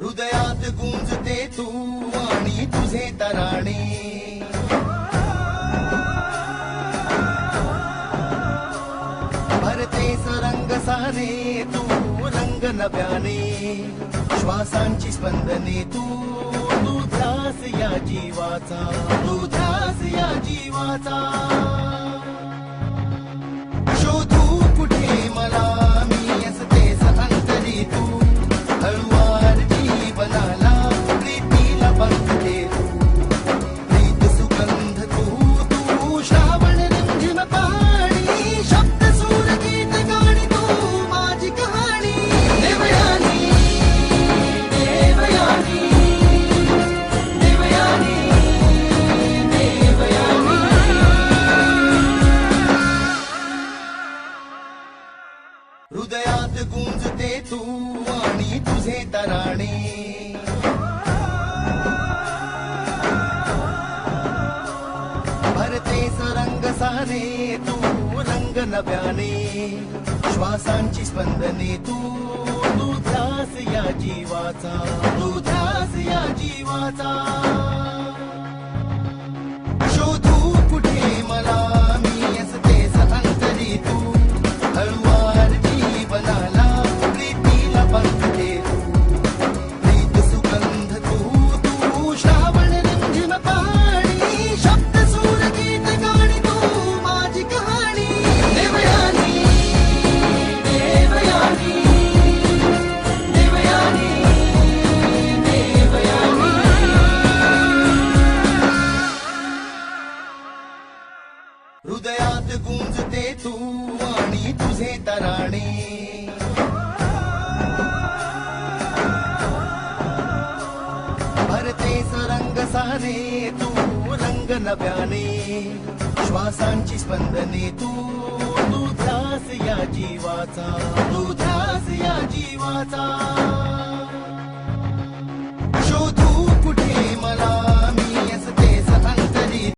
हृदयात गुंजते तू आणि तुझे तराणे. भरते सरंग सारे तू रंग नव्याने. श्वासांची स्पंदने तू तू ध्यास या जीवाचा तू ध्यास या जीवाचा. हृदयात गुंजते तू आणि तुझे तराणे. भरते सरंग सारे तू रंग नव्याने. श्वासांची स्पंदने तू तू ध्यास या जीवाचा तू ध्यास या जीवाचा. गुंजते तू आणि तुझे तराणे. भरते सरंग सारे तू रंग नव्याने. श्वासांची स्पंदने तू तू ध्यास या जीवाचा तू ध्यास या जीवाचा.